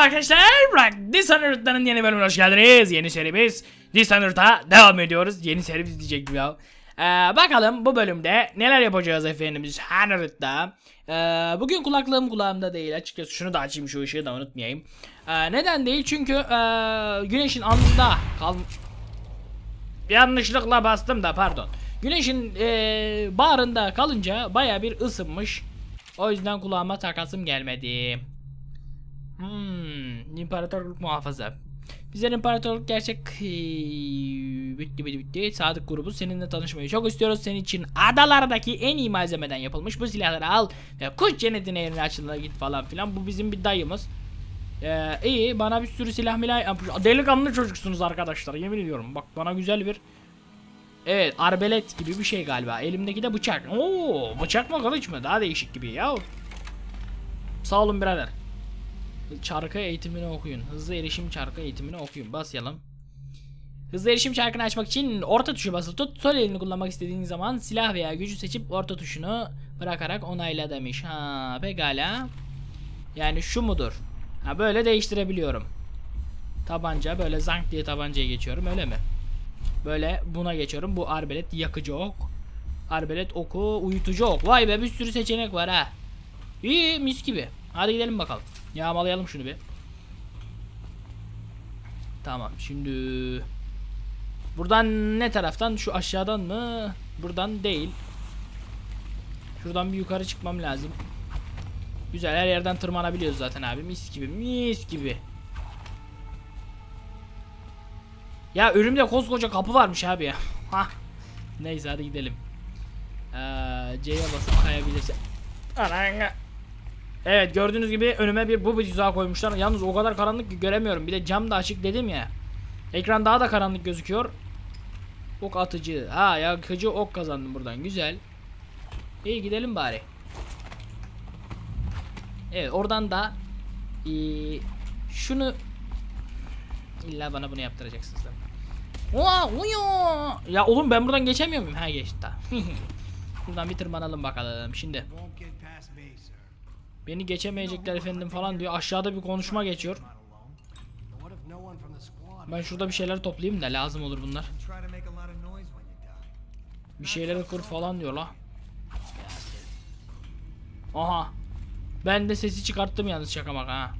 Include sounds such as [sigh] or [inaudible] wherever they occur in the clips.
Merhaba arkadaşlar. Bırak Dishonored'ların yeni bölümüne hoş geldiniz. Yeni serimiz Dishonored'a devam ediyoruz. Yeni serimiz diyecektim ya. Ee, bakalım bu bölümde neler yapacağız efendim Dishonored'da. Ee, bugün kulaklığım kulağımda değil açıkçası. Şunu da açayım şu ışığı da unutmayayım. Ee, neden değil? Çünkü ee, güneşin alnında kal... Yanlışlıkla bastım da pardon. Güneşin ee, bağrında kalınca baya bir ısınmış. O yüzden kulağıma takasım gelmedi. Hmm, imparatorluk muhafaza. Bizler imparatorluk gerçek bitti bitti bitti. Sadık grubu seninle tanışmayı çok istiyoruz. Senin için adalardaki en iyi malzemeden yapılmış bu silahları al ve kuş cennetin yerine açılına git falan filan. Bu bizim bir dayımız. Ee, iyi bana bir sürü silah milah yapmış. Delikanlı çocuksunuz arkadaşlar yemin ediyorum. Bak bana güzel bir Evet arbelet gibi bir şey galiba. Elimdeki de bıçak. Oo bıçak mı kılıç mı? Daha değişik gibi ya. Sağ olun birader. Çarkı eğitimini okuyun. Hızlı erişim çarkı eğitimini okuyun. Basayalım. Hızlı erişim çarkını açmak için orta tuşu basılı tut. Sol elini kullanmak istediğin zaman silah veya gücü seçip orta tuşunu bırakarak onayla demiş. Ha pekala. Yani şu mudur? Ha böyle değiştirebiliyorum. Tabanca böyle zank diye tabancaya geçiyorum öyle mi? Böyle buna geçiyorum. Bu arbelet yakıcı ok. Arbelet oku uyutucu ok. Vay be bir sürü seçenek var ha. İyi mis gibi. Hadi gidelim bakalım. Yağmalayalım şunu bir. Tamam şimdi Buradan ne taraftan? Şu aşağıdan mı? Buradan değil. Şuradan bir yukarı çıkmam lazım. Güzel her yerden tırmanabiliyoruz zaten abi. Mis gibi mis gibi. Ya önümde koskoca kapı varmış abi ya. [laughs] Hah. Neyse hadi gidelim. Ee, C'ye basıp kayabilirsin. Ananga. Evet gördüğünüz gibi önüme bir bu tuzağı koymuşlar. Yalnız o kadar karanlık ki göremiyorum. Bir de cam da açık dedim ya. Ekran daha da karanlık gözüküyor. Ok atıcı. Ha yakıcı ok kazandım buradan. Güzel. İyi gidelim bari. Evet oradan da ee, şunu illa bana bunu yaptıracaksınız da. Oha, uyo. Ya oğlum ben buradan geçemiyor muyum? Ha geçti. [laughs] Buradan bir tırmanalım bakalım şimdi. Beni geçemeyecekler efendim falan diyor. Aşağıda bir konuşma geçiyor. Ben şurada bir şeyler toplayayım da lazım olur bunlar. Bir şeyleri kır falan diyor la. Aha. Ben de sesi çıkarttım yalnız şaka maka ha.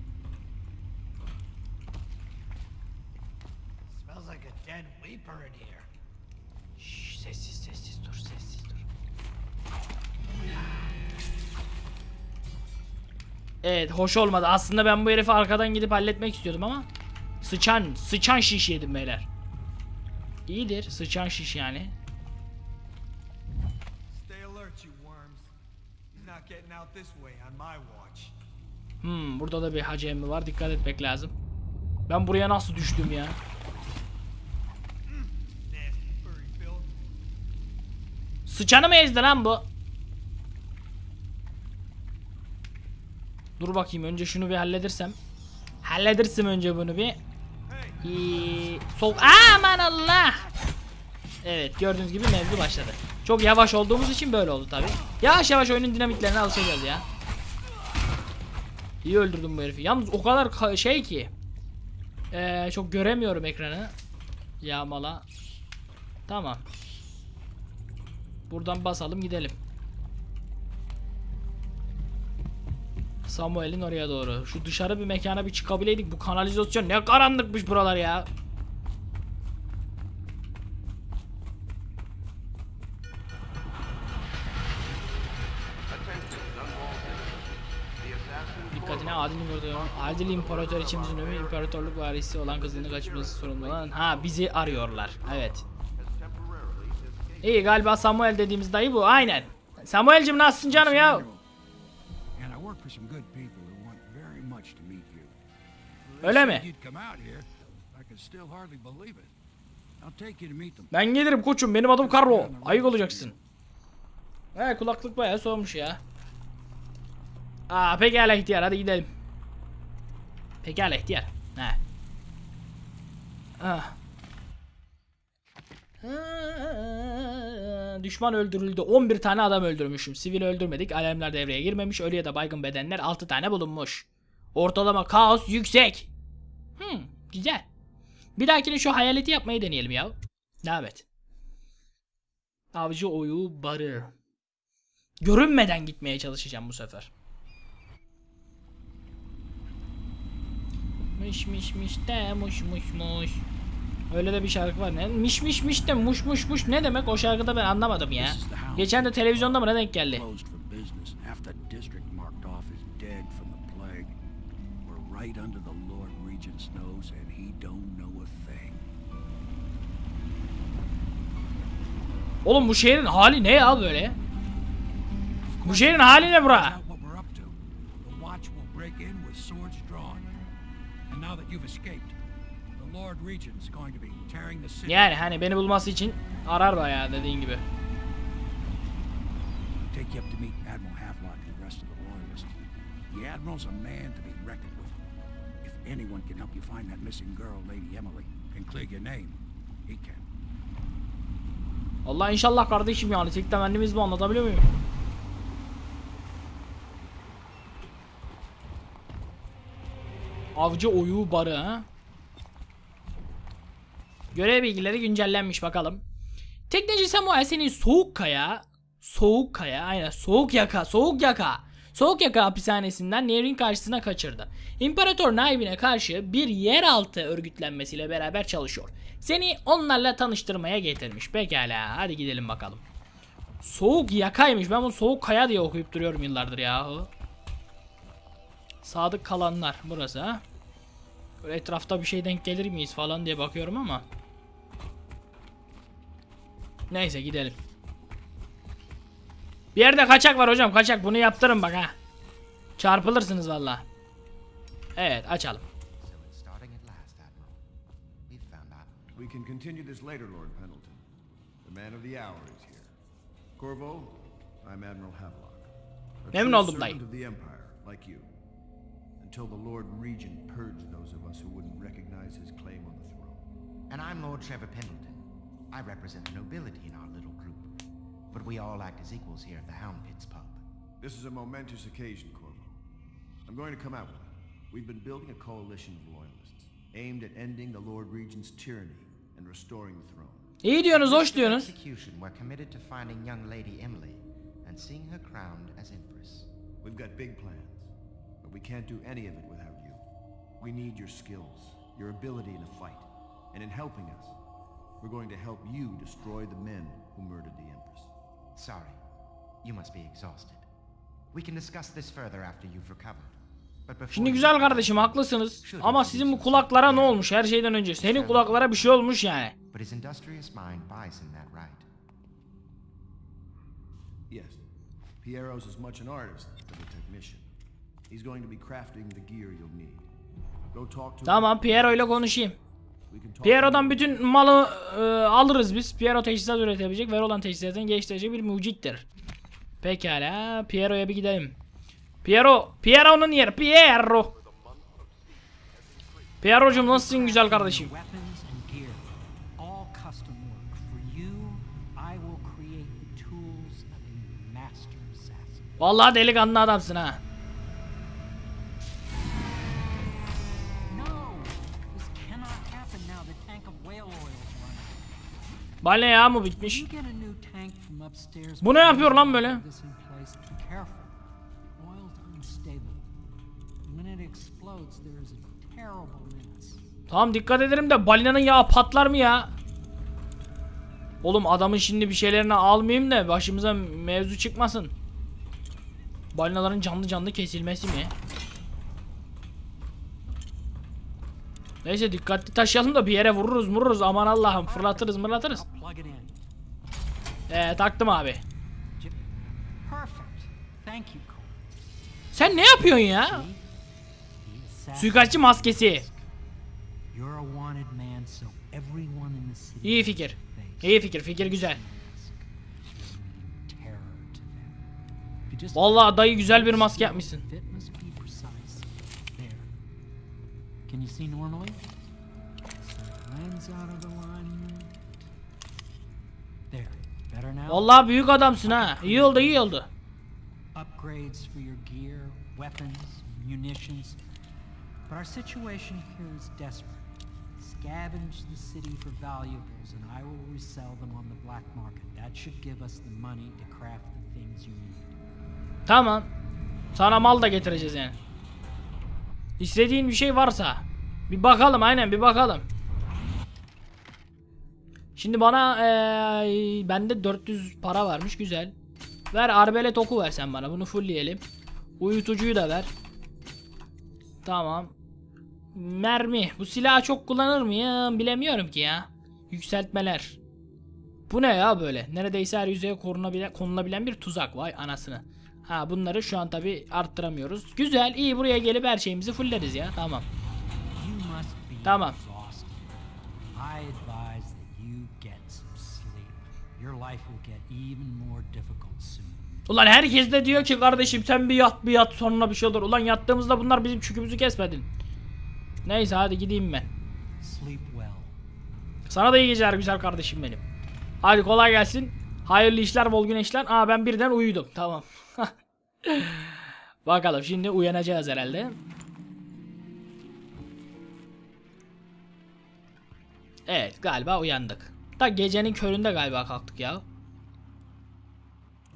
Evet hoş olmadı. Aslında ben bu herifi arkadan gidip halletmek istiyordum ama sıçan sıçan şiş yedim beyler. İyidir sıçan şiş yani. Hmm burada da bir hacı emmi var dikkat etmek lazım. Ben buraya nasıl düştüm ya? Filth. Sıçanı mı ezdi lan bu? Dur bakayım önce şunu bir halledersem. Halledersem önce bunu bir. Ee, sol aman Allah. Evet gördüğünüz gibi mevzu başladı. Çok yavaş olduğumuz için böyle oldu tabi. Yavaş yavaş oyunun dinamiklerine alışacağız ya. İyi öldürdüm bu herifi. Yalnız o kadar ka- şey ki. Ee, çok göremiyorum ekranı. Yağmala. Tamam. Buradan basalım gidelim. Samuel'in oraya doğru. Şu dışarı bir mekana bir çıkabileydik. Bu kanalizasyon ne karanlıkmış buralar ya. Dikkatine adil imparator, adil imparator içimizin ömrü imparatorluk varisi olan kızını kaçırması sorumlu olan ha bizi arıyorlar. Evet. İyi galiba Samuel dediğimiz dayı bu aynen. Samuel'cim nasılsın canım ya? Öyle mi? You'd come out here. I can still hardly believe it. I'll take you to meet them. Ben gelirim koçum benim adım Carlo. Ayık olacaksın. He kulaklık bayağı soğumuş ya. Aa pekala ihtiyar hadi gidelim. Pekala ihtiyar. He. Ah. Düşman öldürüldü. 11 tane adam öldürmüşüm. Sivil öldürmedik. Alemler devreye girmemiş. Ölüye de baygın bedenler 6 tane bulunmuş. Ortalama kaos yüksek. Hmm, güzel. Bir dahakine şu hayaleti yapmayı deneyelim ya. Devam et. Avcı oyu barı. Görünmeden gitmeye çalışacağım bu sefer. Miş miş miş de muş muş muş. Öyle de bir şarkı var ne? Miş miş miş de muş muş muş ne demek o şarkıda ben anlamadım ya. Geçen de televizyonda mı ne denk geldi? Oğlum bu şehrin hali ne ya böyle? Bu şehrin hali ne bura? And now that you've escaped, Yani hani beni bulması için arar bayağı dediğin gibi. Take you up to meet Admiral Havelock and the rest of the Loyalists. The Admiral's a man to be reckoned with. If anyone can help you find that missing girl, Lady Emily, and clear your name, he can. Allah inşallah kardeşim yani tek temennimiz bu anlatabiliyor muyum? Avcı oyu barı ha? Görev bilgileri güncellenmiş bakalım. Tekneci Samuel seni soğuk kaya, soğuk kaya, aynen soğuk yaka, soğuk yaka, soğuk yaka hapishanesinden nehrin karşısına kaçırdı. İmparator naibine karşı bir yeraltı örgütlenmesiyle beraber çalışıyor. Seni onlarla tanıştırmaya getirmiş. Pekala, hadi gidelim bakalım. Soğuk yakaymış. Ben bunu soğuk kaya diye okuyup duruyorum yıllardır yahu. Sadık kalanlar burası ha. Böyle etrafta bir şey denk gelir miyiz falan diye bakıyorum ama. Neyse gidelim. Bir yerde kaçak var hocam kaçak bunu yaptırın bak ha. Çarpılırsınız valla. Evet açalım. We can continue this later, Lord Pendleton. The man of the hour is here. Corvo, I'm Admiral Havelock. Memnun oldum dayı. of the Empire, like you. Until the Lord Regent purged those of us who wouldn't recognize his claim on the throne. And I'm Lord Trevor Pendleton. I represent the nobility in our little group. But we all act as equals here at the Hound Pits pub. This is a momentous occasion, Corvo. I'm going to come out with it. We've been building a coalition of loyalists, aimed at ending the Lord Regent's tyranny and restoring the throne. İyi diyorsunuz hoş At diyorsunuz. execution, we're committed to finding young Lady Emily and seeing her crowned as Empress. We've got big plans, but we can't do any of it without you. We need your skills, your ability in a fight, and in helping us, we're going to help you destroy the men who murdered the Empress. Sorry, you must be exhausted. We can discuss this further after you've recovered. But before Şimdi güzel kardeşim haklısınız. Ama sizin bu kulaklara ne olmuş her şeyden önce? Senin kulaklara bir şey olmuş yani. But his industrious mind buys him that right. Yes, Piero's as much an artist as a technician. He's going to be crafting the gear you'll need. Go talk to him. Tamam Piero ile konuşayım. Piero'dan bütün malı e, alırız biz. Piero teçhizat üretebilecek ve olan teçhizatını geliştirecek bir mucittir. Pekala Piero'ya bir gidelim. Piero, Piero'nun yeri Piero. Piero'cum nasılsın güzel kardeşim? Weapons and gear, all running. Balya yağı mı bitmiş? Bu ne yapıyor lan böyle? Tamam dikkat ederim de balinanın yağı patlar mı ya? Oğlum adamın şimdi bir şeylerini almayayım da başımıza mevzu çıkmasın. Balinaların canlı canlı kesilmesi mi? Neyse dikkatli taşıyalım da bir yere vururuz vururuz aman Allah'ım fırlatırız mırlatırız. Ee taktım abi. Sen ne yapıyorsun ya? Suikastçı maskesi. İyi fikir. İyi fikir fikir güzel. Vallahi dayı güzel bir maske yapmışsın. Can you see normally? Lens out of alignment. There. Better now? Vallahi büyük adamsın ha. İyi oldu iyi oldu. Upgrades for your gear, weapons, munitions. But our situation here is desperate. Scavenge the city for valuables and I will resell them on the black market. That should give us the money to craft the things you need. Tamam. Sana mal da getireceğiz yani. İstediğin bir şey varsa. Bir bakalım aynen bir bakalım. Şimdi bana eee bende 400 para varmış güzel. Ver arbelet oku ver sen bana bunu fullleyelim. Uyutucuyu da ver. Tamam. Mermi. Bu silahı çok kullanır mıyım bilemiyorum ki ya. Yükseltmeler. Bu ne ya böyle? Neredeyse her yüzeye korunabilen, konulabilen bir tuzak. Vay anasını. Ha bunları şu an tabi arttıramıyoruz. Güzel iyi buraya gelip her şeyimizi fulleriz ya. Tamam. Tamam. Ulan herkes de diyor ki kardeşim sen bir yat bir yat sonra bir şey olur. Ulan yattığımızda bunlar bizim çükümüzü kesmedin. Neyse hadi gideyim ben. Sana da iyi geceler güzel kardeşim benim. Hadi kolay gelsin. Hayırlı işler bol güneşler. Aa ben birden uyudum. Tamam. [laughs] Bakalım şimdi uyanacağız herhalde. Evet galiba uyandık. Da gecenin köründe galiba kalktık ya.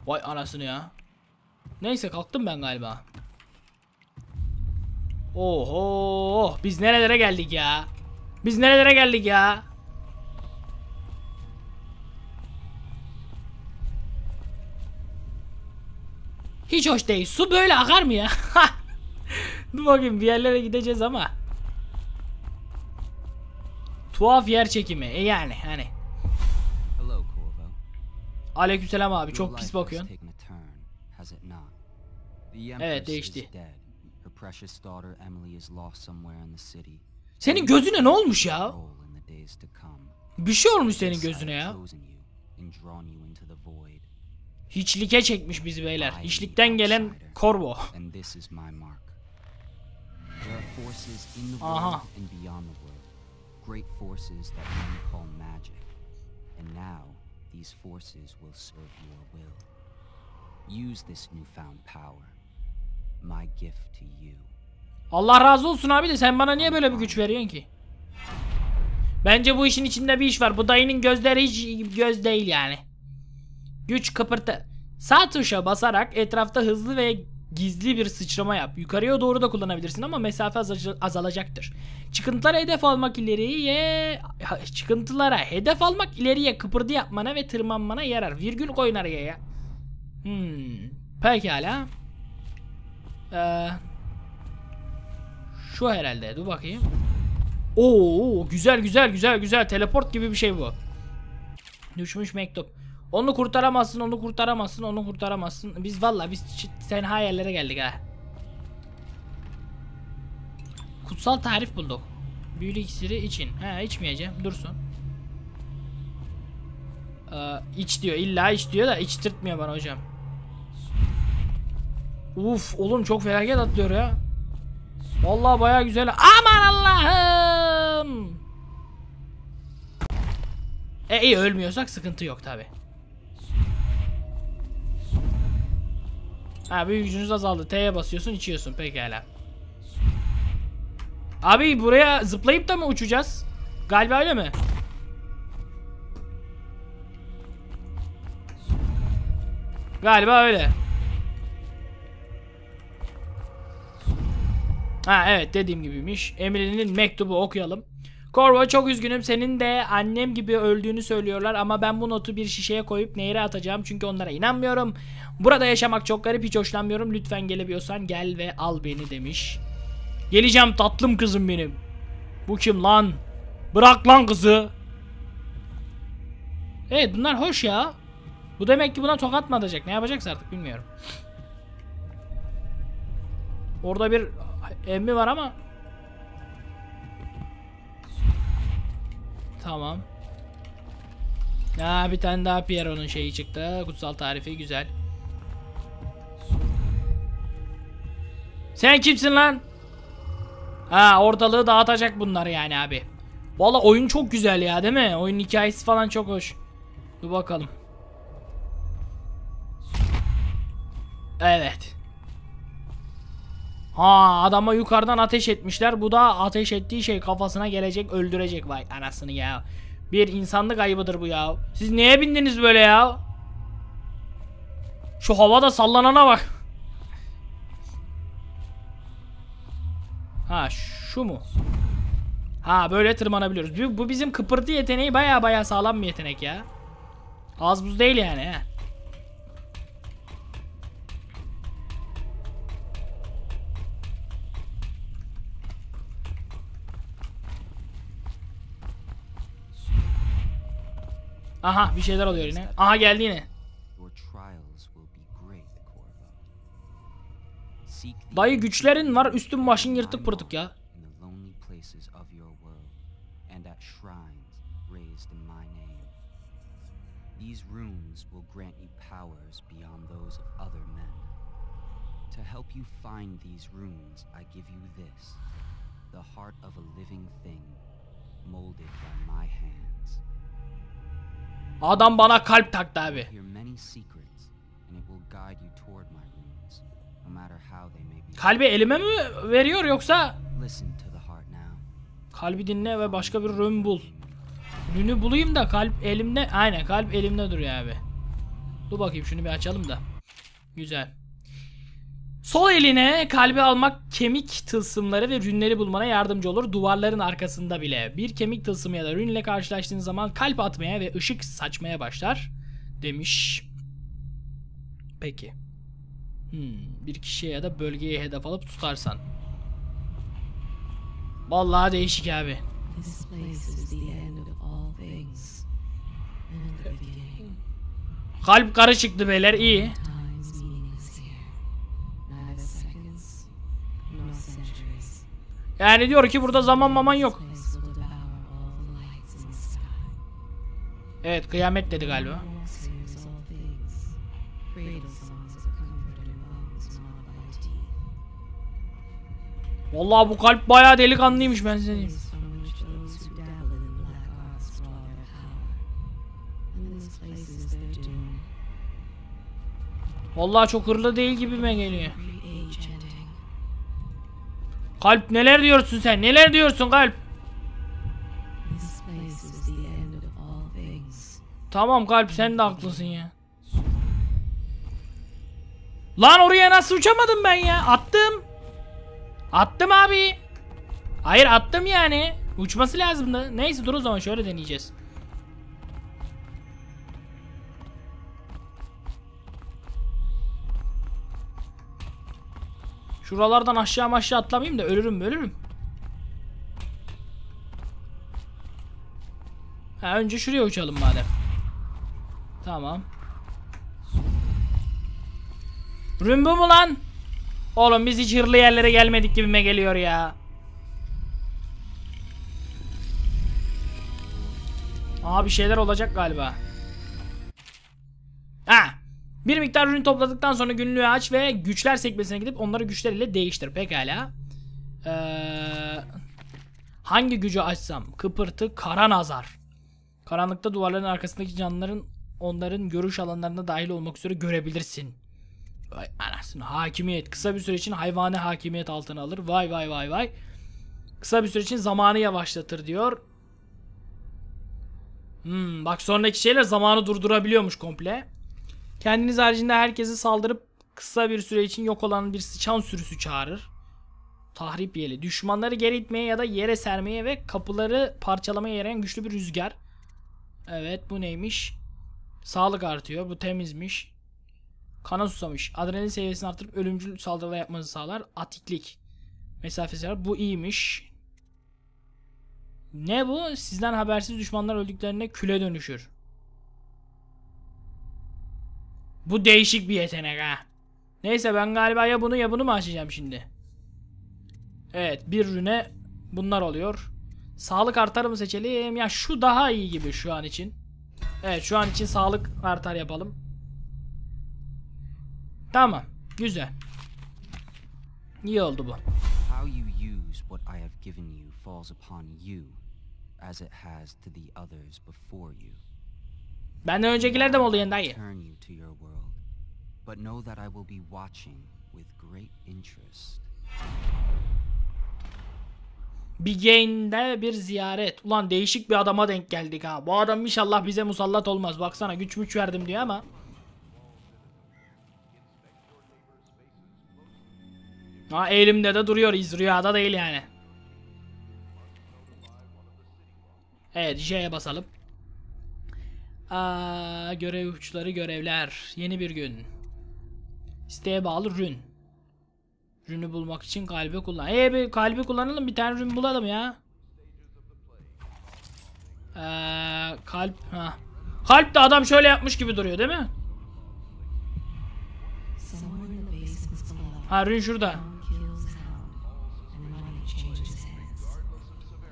Vay anasını ya. Neyse kalktım ben galiba. Oho biz nerelere geldik ya. Biz nerelere geldik ya. Hiç hoş değil. Su böyle akar mı ya? [laughs] Dur bakayım bir yerlere gideceğiz ama. Tuhaf yer çekimi. E yani hani. Aleykümselam abi çok pis bakıyorsun. Evet, değişti. Senin gözüne ne olmuş ya? Bir şey olmuş senin gözüne ya. Hiçlike çekmiş bizi beyler. Hiçlikten gelen korvo. Aha. Great forces that men call magic. And now, these forces will serve your will. Use this newfound power. My gift to you. Allah razı olsun abi de sen bana niye böyle bir güç veriyorsun ki? Bence bu işin içinde bir iş var. Bu dayının gözleri hiç göz değil yani. Güç kıpırtı. Sağ tuşa basarak etrafta hızlı ve gizli bir sıçrama yap. Yukarıya doğru da kullanabilirsin ama mesafe azal- azalacaktır. Çıkıntılara hedef almak ileriye çıkıntılara hedef almak ileriye kıpırdı yapmana ve tırmanmana yarar. Virgül koyun araya ya. Hmm. Pekala. Eee şu herhalde. Dur bakayım. Oo güzel güzel güzel güzel teleport gibi bir şey bu. Düşmüş mektup. Onu kurtaramazsın, onu kurtaramazsın, onu kurtaramazsın. Biz valla biz tenha yerlere geldik ha. Kutsal tarif bulduk. Büyülü iksiri için. Ha içmeyeceğim. Dursun. Ee, iç diyor. İlla iç diyor da içtirtmiyor bana hocam. Uf oğlum çok felaket atlıyor ya. Vallahi baya güzel. Aman Allah'ım. E iyi ölmüyorsak sıkıntı yok tabi. Ha büyük gücünüz azaldı. T'ye basıyorsun içiyorsun pekala. Abi buraya zıplayıp da mı uçacağız? Galiba öyle mi? Galiba öyle. Ha evet dediğim gibiymiş. Emily'nin mektubu okuyalım. Corvo çok üzgünüm senin de annem gibi öldüğünü söylüyorlar ama ben bu notu bir şişeye koyup nehre atacağım çünkü onlara inanmıyorum. Burada yaşamak çok garip hiç hoşlanmıyorum lütfen gelebiliyorsan gel ve al beni demiş. Geleceğim tatlım kızım benim. Bu kim lan? Bırak lan kızı. Evet bunlar hoş ya. Bu demek ki buna tokat mı atacak ne yapacaksa artık bilmiyorum. Orada bir emmi var ama Tamam. Ha bir tane daha Piero'nun şeyi çıktı. Kutsal tarifi güzel. Sen kimsin lan? Ha ortalığı dağıtacak bunlar yani abi. Valla oyun çok güzel ya değil mi? Oyun hikayesi falan çok hoş. Dur bakalım. Evet. Ha adama yukarıdan ateş etmişler. Bu da ateş ettiği şey kafasına gelecek öldürecek vay anasını ya. Bir insanlık ayıbıdır bu ya. Siz neye bindiniz böyle ya? Şu havada sallanana bak. Ha şu mu? Ha böyle tırmanabiliyoruz. Bu, bizim kıpırtı yeteneği baya baya sağlam bir yetenek ya. Az buz değil yani he. Aha bir şeyler oluyor yine. Aha geldi yine. Dayı güçlerin var üstün başın yırtık pırtık ya. These runes will grant you powers beyond those of other men. To help you find these runes, I give you this the heart of a living thing, molded by my hands. Adam bana kalp taktı abi. Kalbi elime mi veriyor yoksa kalbi dinle ve başka bir rün bul. Rünü bulayım da kalp elimde. Aynen kalp elimde duruyor abi. Dur bakayım şunu bir açalım da. Güzel. Sol eline kalbi almak kemik tılsımları ve rünleri bulmana yardımcı olur. Duvarların arkasında bile. Bir kemik tılsımı ya da rünle karşılaştığın zaman kalp atmaya ve ışık saçmaya başlar. Demiş. Peki. Hmm, bir kişiye ya da bölgeye hedef alıp tutarsan. Vallahi değişik abi. Kalp karışıktı beyler iyi. Yani diyor ki burada zaman maman yok. Evet kıyamet dedi galiba. Vallahi bu kalp bayağı delikanlıymış ben size diyeyim. Vallahi çok hırlı değil gibime geliyor. Kalp neler diyorsun sen? Neler diyorsun kalp? Tamam kalp sen de haklısın ya. Lan oraya nasıl uçamadım ben ya? Attım. Attım abi. Hayır attım yani. Uçması lazımdı. Neyse dur o zaman şöyle deneyeceğiz. Şuralardan aşağı aşağı atlamayayım da ölürüm ölürüm. Ha, önce şuraya uçalım madem. Tamam. Rümbü mu lan? Oğlum biz hiç hırlı yerlere gelmedik gibime geliyor ya. Aa bir şeyler olacak galiba. Bir miktar ürün topladıktan sonra günlüğü aç ve güçler sekmesine gidip onları güçler ile değiştir. Pekala. Ee, hangi gücü açsam? Kıpırtı, kara nazar. Karanlıkta duvarların arkasındaki canlıların onların görüş alanlarına dahil olmak üzere görebilirsin. Vay anasını hakimiyet. Kısa bir süre için hayvani hakimiyet altına alır. Vay vay vay vay. Kısa bir süre için zamanı yavaşlatır diyor. Hmm, bak sonraki şeyler zamanı durdurabiliyormuş komple. Kendiniz haricinde herkesi saldırıp kısa bir süre için yok olan bir sıçan sürüsü çağırır. Tahrip yeli. Düşmanları geri itmeye ya da yere sermeye ve kapıları parçalamaya yarayan güçlü bir rüzgar. Evet bu neymiş? Sağlık artıyor. Bu temizmiş. Kana susamış. Adrenalin seviyesini artırıp ölümcül saldırılar yapmanızı sağlar. Atiklik. Mesafesi var. Bu iyiymiş. Ne bu? Sizden habersiz düşmanlar öldüklerinde küle dönüşür. Bu değişik bir yetenek ha. Neyse ben galiba ya bunu ya bunu mu açacağım şimdi? Evet bir rüne bunlar oluyor. Sağlık artar mı seçelim? Ya şu daha iyi gibi şu an için. Evet şu an için sağlık artar yapalım. Tamam. Güzel. İyi oldu bu. How you use what I have given you falls upon you, as it has to the others before you. Benden öncekiler de mi your world, but know that I will be watching with great interest. Bigain'de bir ziyaret. Ulan değişik bir adama denk geldik ha. Bu adam inşallah bize musallat olmaz. Baksana güç müç verdim diyor ama. Ha elimde de duruyor. iz rüyada değil yani. Evet J'ye basalım. Aa, görev uçları görevler. Yeni bir gün. İsteğe bağlı rün. Rünü bulmak için kalbi kullan. Ee bir kalbi kullanalım bir tane rün bulalım ya. Ee, kalp ha. Kalp de adam şöyle yapmış gibi duruyor değil mi? Ha rün şurada.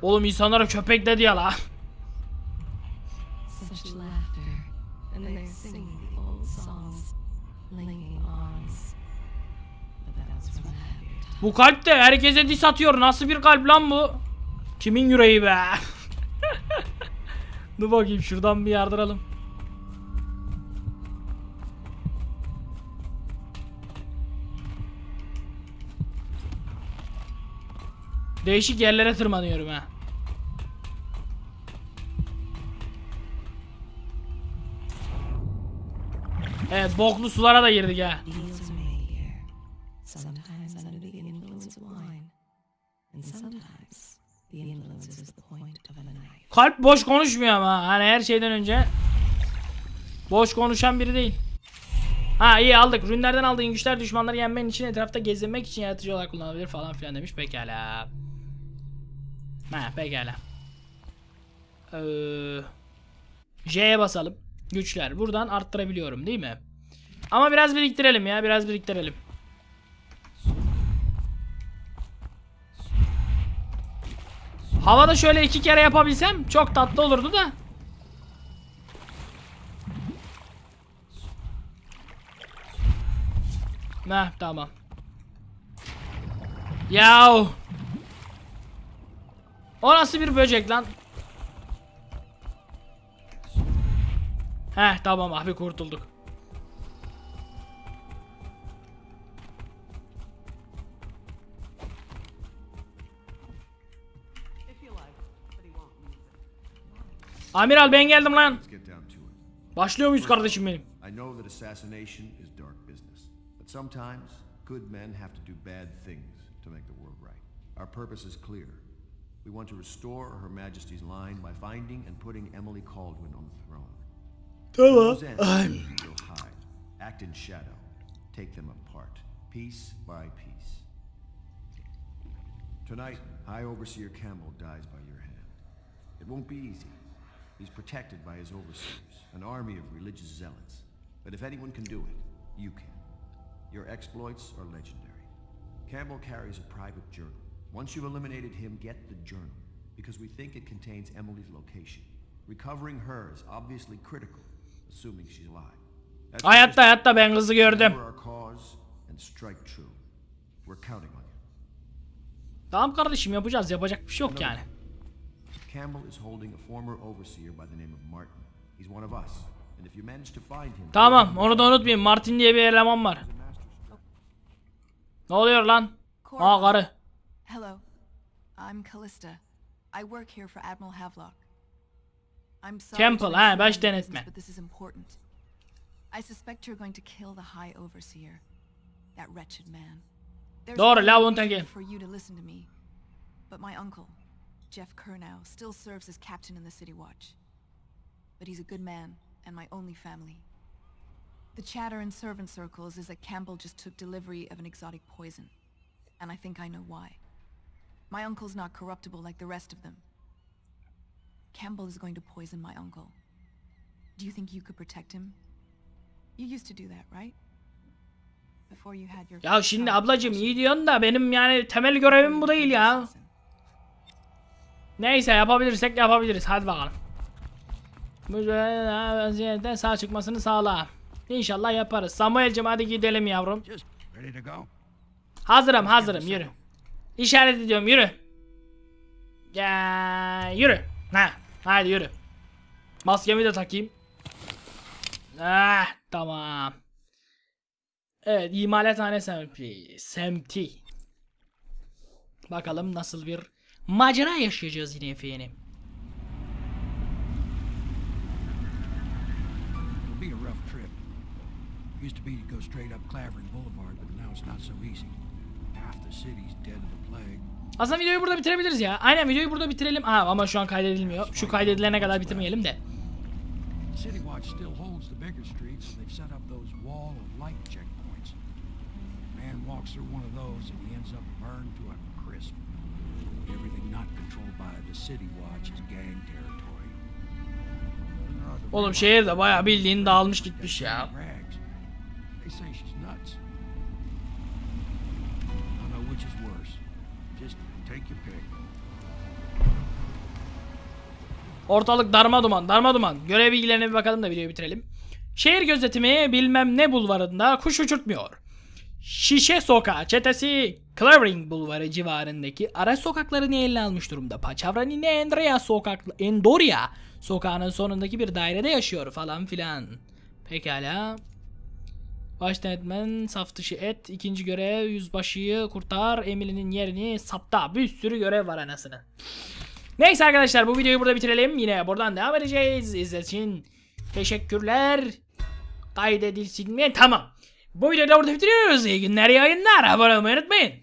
Oğlum insanlara köpek dedi ya la. Bu kalp de herkese dis atıyor. Nasıl bir kalp lan bu? Kimin yüreği be? [laughs] Dur bakayım şuradan bir yardıralım. Değişik yerlere tırmanıyorum ha. Evet boklu sulara da girdik ha. Kalp boş konuşmuyor ama hani her şeyden önce boş konuşan biri değil. Ha iyi aldık. Rünlerden aldığın güçler düşmanları yenmen için etrafta gezinmek için yaratıcı olarak kullanılabilir falan filan demiş. Pekala. Ha pekala. Ee, J'ye basalım. Güçler. Buradan arttırabiliyorum değil mi? Ama biraz biriktirelim ya. Biraz biriktirelim. Havada şöyle iki kere yapabilsem çok tatlı olurdu da. Heh tamam. Yahu. O nasıl bir böcek lan? Heh tamam abi kurtulduk. Amiral ben geldim lan. Let's get down to it. Başlıyor muyuz kardeşim benim? I know that assassination is dark business, but sometimes good men have to do bad things to make the world right. Our purpose is clear. We want to restore Her Majesty's line by finding and putting Emily Caldwin on the throne. Tamam. Those ends, you'll hide, act in shadow, take them apart, piece by piece. Tonight, High Overseer Campbell dies by your hand. It won't be easy. He's protected by his overseers, an army of religious zealots. But if anyone can do it, you can. Your exploits are legendary. Campbell carries a private journal. Once you've eliminated him, get the journal, because we think it contains Emily's location. Recovering her is obviously critical, assuming she's alive. That's Hayatta hayatta ben kızı gördüm. Our cause and strike true. We're counting on you. Tamam kardeşim yapacağız. Yapacak bir şey yok yani. Campbell is holding a former overseer by the name of Martin. He's one of us. And if you manage to find him... Tamam onu da unutmayın. Martin diye bir eleman var. Ne oluyor lan? Aa karı. Hello. I'm Callista. I work here for Admiral Havelock. I'm sorry Campbell, ha, baş denetme. But this is important. I suspect you're going to kill the High Overseer. That wretched man. There's Doğru, reason teki. For you to listen to me. But my uncle, Jeff Kernow, still serves as captain in the City Watch. But he's a good man, and my only family. The chatter in servant circles is that Campbell just took delivery of an exotic poison. And I think I know why. My uncle's not corruptible like the rest of them. Campbell is going to poison my uncle. Do you think you could protect him? You used to do that, right? Before you had your Ya şimdi ablacım iyi diyorsun da benim yani temel görevim bu değil ya. Neyse yapabilirsek yapabiliriz. Hadi bakalım. Bu vaziyetten sağ çıkmasını sağla. İnşallah yaparız. Samuel'cim hadi gidelim yavrum. Hazırım hazırım yürü. İşaret ediyorum yürü. Ya yürü. Ha, hadi yürü. Maskemi de takayım. Ah, tamam. Evet, imalathane semti. Semti. Bakalım nasıl bir macera yaşayacağız yine efendim. Used to be to go straight up Clavering Boulevard, but now it's not so easy. Half the city's dead of the plague. Aslında videoyu burada bitirebiliriz ya. Aynen videoyu burada bitirelim. Aa, ama şu an kaydedilmiyor. Şu kaydedilene kadar bitirmeyelim de. City Watch still holds the bigger streets, they've set up those wall of light checkpoints. Man walks through one of those and he ends up burned to a. Everything not controlled by the City Watch is gang territory. Oğlum şehir de bayağı bildiğin dağılmış gitmiş ya. They say she's nuts. I don't know which is worse. Just take your pick. Ortalık darma duman, darma duman. Görev bilgilerine bir bakalım da videoyu bitirelim. Şehir gözetimi bilmem ne bulvarında kuş uçurtmuyor. Şişe Sokağı çetesi Clavering Bulvarı civarındaki ara sokaklarını eline almış durumda. Paçavranini Andrea sokak Endoria sokağının sonundaki bir dairede yaşıyor falan filan. Pekala. Baş denetmen, saf dışı et, ikinci görev, yüzbaşıyı kurtar, Emily'nin yerini sapta. Bir sürü görev var anasını. Neyse arkadaşlar bu videoyu burada bitirelim. Yine buradan devam edeceğiz. İzlediğiniz için teşekkürler. Kaydedilsin mi? Tamam. Bu videoyu da burada bitiriyoruz. İyi günler, iyi yayınlar. Abone olmayı unutmayın.